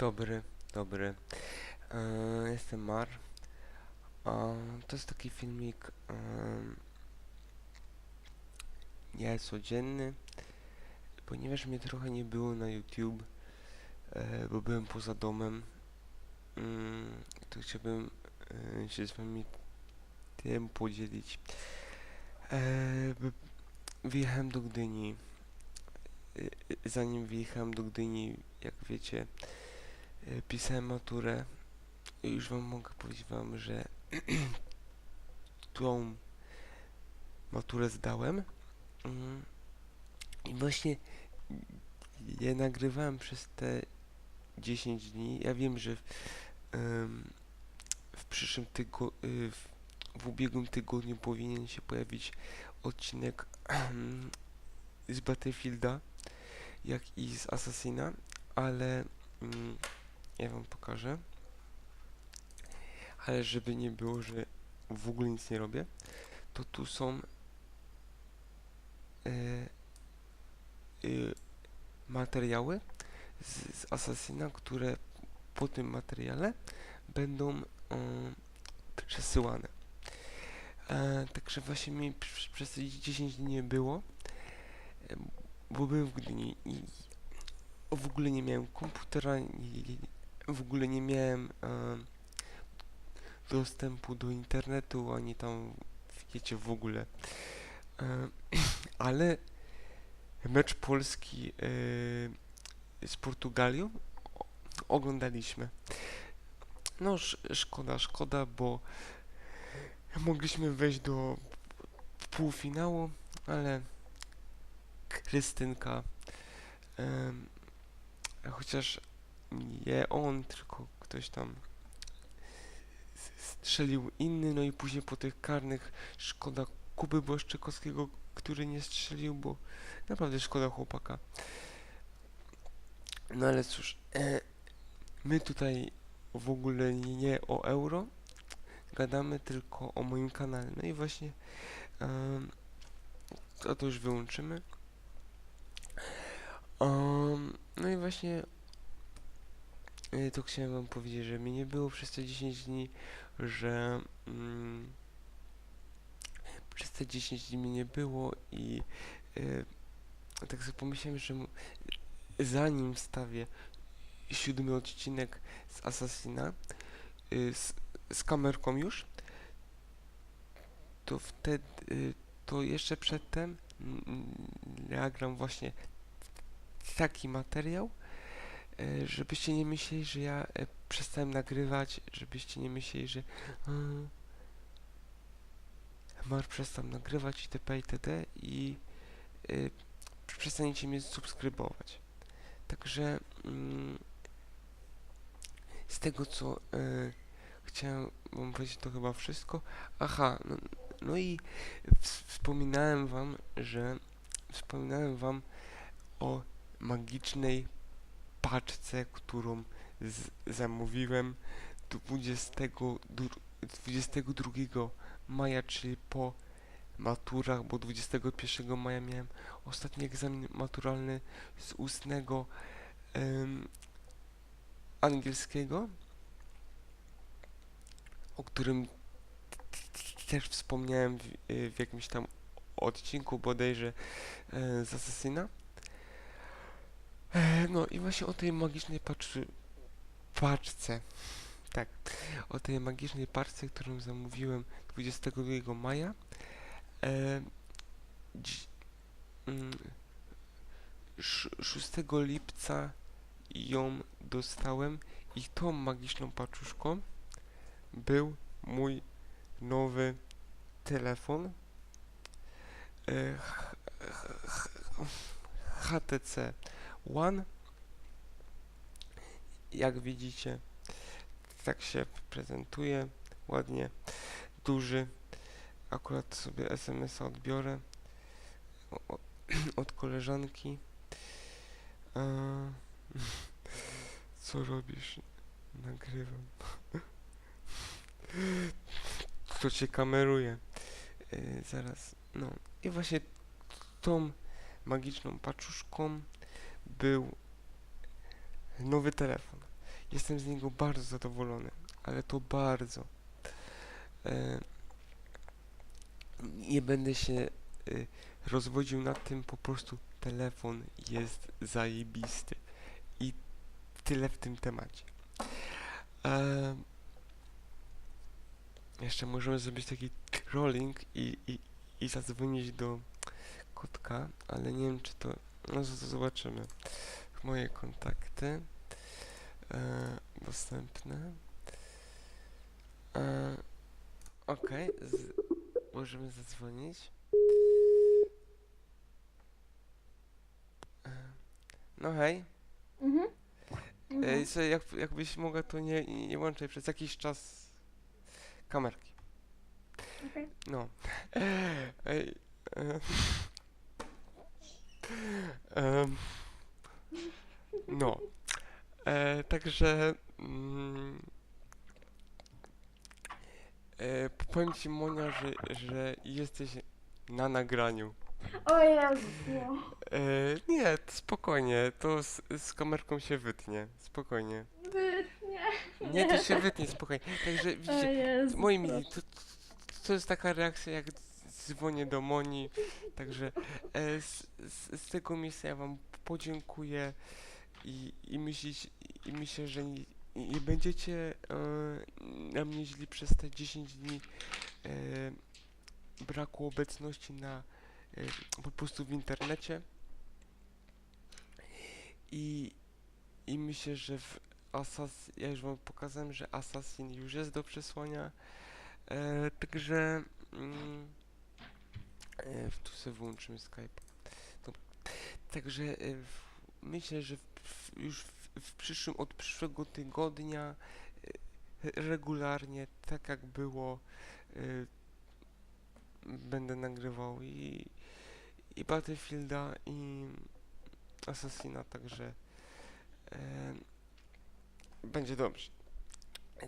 Dobry, dobry. E, jestem Mar. E, to jest taki filmik e, niecodzienny, ponieważ mnie trochę nie było na YouTube, bo byłem poza domem, mm, to chciałbym się z wami tym podzielić. By- wyjechałem do Gdyni. Zanim wyjechałem do Gdyni, jak wiecie, pisałem maturę i już wam mogę powiedzieć wam, że tą maturę zdałem Mm. i właśnie je nagrywałem przez te 10 dni. Ja wiem, że em, w przyszłym tygodniu, w, w ubiegłym tygodniu powinien się pojawić odcinek z Battlefielda, jak i z Assassina, ale mm, ja wam pokażę. Ale żeby nie było, że w ogóle nic nie robię, to tu są e, e, materiały z, z Assassina, które po tym materiale będą e, przesyłane. E, także właśnie mi pr- przez te 10 dni nie było, bo byłem w Gdyni i w ogóle nie miałem komputera, i w ogóle nie miałem e, dostępu do internetu, ani tam, wiecie, w ogóle. E, ale mecz Polski e, z Portugalią oglądaliśmy. No, sz, szkoda, szkoda, bo mogliśmy wejść do półfinału, ale Krystynka, em, chociaż nie on, tylko ktoś tam strzelił inny, no i później po tych karnych szkoda Kuby Błaszczykowskiego, który nie strzelił, bo naprawdę szkoda chłopaka. No ale cóż, e, my tutaj w ogóle nie, o euro, gadamy tylko o moim kanale. No i właśnie em, to, to już wyłączymy. No i właśnie e, to chciałem wam powiedzieć, że mnie nie było przez te 10 dni, że mm, przez te 10 dni mnie nie było i e, tak sobie pomyślałem, że zanim wstawię siódmy odcinek z Assassina y, z, z kamerką już, to wtedy, y, to jeszcze przedtem mm, nagram właśnie taki materiał, żebyście nie myśleli, że ja e, przestałem nagrywać, żebyście nie myśleli, że "Mm, Mar przestał nagrywać itp. itd. i y, przestaniecie mnie subskrybować. Także mm, z tego co chciałem wam powiedzieć to chyba wszystko. Aha, no, no i ws- wspominałem wam, że wspominałem wam o magicznej paczce, którą zamówiłem 22, dru- 22 maja, czyli po maturach, bo 21 maja miałem ostatni egzamin maturalny z ustnego angielskiego, o którym też wspomniałem w, w jakimś tam odcinku bodajże e, z Assassina. E, no i właśnie o tej magicznej paczce, tak, o tej magicznej paczce, którą zamówiłem 22 maja. E, dzi- mm, sz- 6 lipca ją dostałem i tą magiczną paczuszką był mój nowy telefon e, HTC One. Jak widzicie, tak się prezentuje ładnie, duży. Akurat sobie SMS-a odbiorę od koleżanki. Co robisz? Nagrywam. Kto cię kameruje? Yy, zaraz. No i właśnie tą magiczną paczuszką był nowy telefon. jestem z niego bardzo zadowolony, ale to bardzo. E, nie będę się e, rozwodził nad tym, po prostu telefon jest zajebisty. I tyle w tym temacie. E, jeszcze możemy zrobić taki rolling i, i, i zadzwonić do kotka, ale nie wiem czy to... No zobaczymy. Moje kontakty e, dostępne. E, Okej, z- możemy zadzwonić. E, no hej. Mhm. E, co, jak, jakbyś mogła, to nie, nie, włączaj przez jakiś czas kamerki. Okej. No. Ej, e, no. E, także. Mm, e, powiem ci, Monia, że, że jesteś na nagraniu. O Jezu. E, nie, to spokojnie, to z, z kamerką się wytnie. Spokojnie. Wy- Nie. To się wytnie, spokojnie. Także widzicie, Jezu. Moi mili, to, to jest taka reakcja, jak dzwonię do Moni. Także e, z, z, z tego miejsca ja Wam podziękuję i, i, myślić, i myślę, że nie, nie będziecie e, na mnie źli przez te 10 dni e, braku obecności na e, po prostu w internecie. I, I myślę, że w Asas, ja już wam pokazałem, że Assassin już jest do przesłania. E, także mm, tu sobie włączymy Skype. Dobra. Także e, myślę, że w, już w, w przyszłym, od przyszłego tygodnia e, regularnie, tak jak było, e, będę nagrywał i, i Battlefielda i Assassina, także e, będzie dobrze.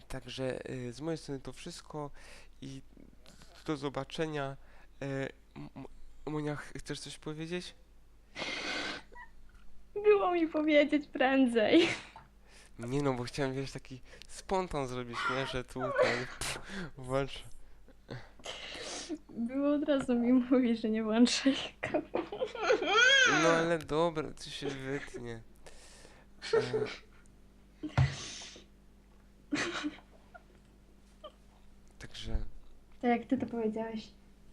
Także z mojej strony to wszystko i do zobaczenia. M- Monia, ch- chcesz coś powiedzieć? Było mi powiedzieć prędzej. Nie no, bo chciałem, wiesz, taki spontan zrobić, nie? Że tu ten, pff, włącz. Było od razu mi mówić, że nie włączaj. No ale dobra, to się wytnie. E, także, Tak jak ty to powiedziałeś,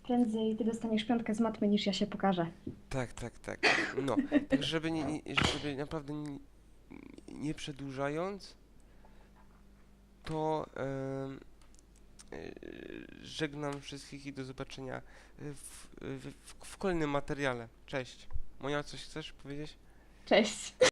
prędzej ty dostaniesz piątkę z matmy niż ja się pokażę. tak, tak, tak. No, tak żeby, nie, nie, żeby naprawdę nie, nie przedłużając, to em, e, żegnam wszystkich i do zobaczenia w, w, w, w kolejnym materiale. Cześć. Moja, coś chcesz powiedzieć? Cześć.